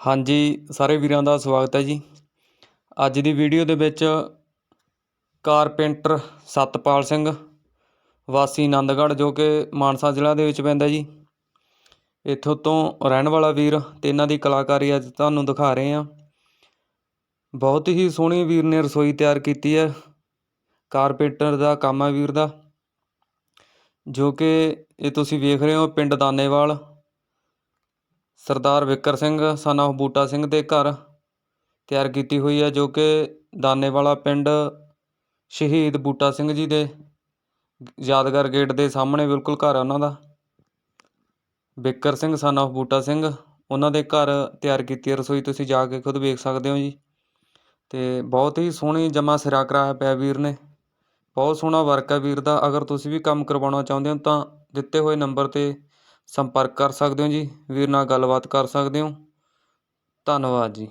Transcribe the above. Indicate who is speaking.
Speaker 1: ਹਾਂਜੀ, ਸਾਰੇ ਵੀਰਾਂ ਦਾ ਸਵਾਗਤ ਹੈ ਜੀ। ਅੱਜ ਦੀ ਵੀਡੀਓ ਦੇ ਵਿੱਚ ਕਾਰਪੇਂਟਰ ਸਤਪਾਲ ਸਿੰਘ, ਵਾਸੀ ਆਨੰਦਗੜ੍ਹ ਜੋ ਕਿ ਮਾਨਸਾ ਜ਼ਿਲ੍ਹਾ ਦੇ ਵਿੱਚ ਪੈਂਦਾ ਜੀ। ਇੱਥੋਂ ਤੋਂ ਰਹਿਣ ਵਾਲਾ ਵੀਰ ਤੇ ਇਹਨਾਂ ਦੀ ਕਲਾਕਾਰੀ ਅੱਜ ਤੁਹਾਨੂੰ ਦਿਖਾ ਰਹੇ ਹਾਂ। ਬਹੁਤ ਹੀ ਸੋਹਣੀ ਵੀਰ ਨੇ ਰਸੋਈ ਤਿਆਰ ਕੀਤੀ ਹੈ, ਕਾਰਪੇਂਟਰ ਦਾ ਕੰਮ ਹੈ ਵੀਰ ਦਾ, ਜੋ ਕਿ ਇਹ ਤੁਸੀਂ ਵੇਖ ਰਹੇ ਹੋ, ਪਿੰਡ ਦਾਨੇਵਾਲ। ਸਰਦਾਰ ਵਿਕਰ ਸਿੰਘ ਸਨ of ਬੂਟਾ ਸਿੰਘ ਦੇ ਘਰ ਤਿਆਰ ਕੀਤੀ ਹੋਈ ਹੈ, ਜੋ ਕਿ ਦਾਨੇਵਾਲਾ ਪਿੰਡ ਸ਼ਹੀਦ ਬੂਟਾ ਸਿੰਘ ਜੀ ਦੇ ਯਾਦਗਾਰ ਗੇਟ ਦੇ ਸਾਹਮਣੇ ਬਿਲਕੁਲ ਘਰ ਹੈ ਉਹਨਾਂ ਦਾ। ਵਿਕਰ ਸਿੰਘ ਸਨ of ਬੂਟਾ ਸਿੰਘ, ਉਹਨਾਂ ਦੇ ਘਰ ਤਿਆਰ ਕੀਤੀ ਰਸੋਈ, ਤੁਸੀਂ ਜਾ ਕੇ ਖੁਦ ਵੇਖ ਸਕਦੇ ਹੋ ਜੀ। ਤੇ ਬਹੁਤ ਹੀ ਸੋਹਣੀ ਜਮਾ ਸਿਰਾ ਕਰਾਇਆ ਪਿਆ ਵੀਰ ਨੇ। ਬਹੁਤ ਸੋਹਣਾ ਵਰਕ ਹੈ ਵੀਰ ਦਾ। ਅਗਰ ਤੁਸੀਂ ਵੀ ਕੰਮ ਕਰਵਾਉਣਾ ਚਾਹੁੰਦੇ ਹੋ ਤਾਂ ਦਿੱਤੇ ਹੋਏ ਨੰਬਰ 'ਤੇ ਸੰਪਰਕ ਕਰ ਸਕਦੇ ਹੋ ਜੀ ਵੀਰ ਨਾਲ ਗੱਲਬਾਤ ਕਰ ਸਕਦੇ ਹੋ। ਧੰਨਵਾਦ ਜੀ।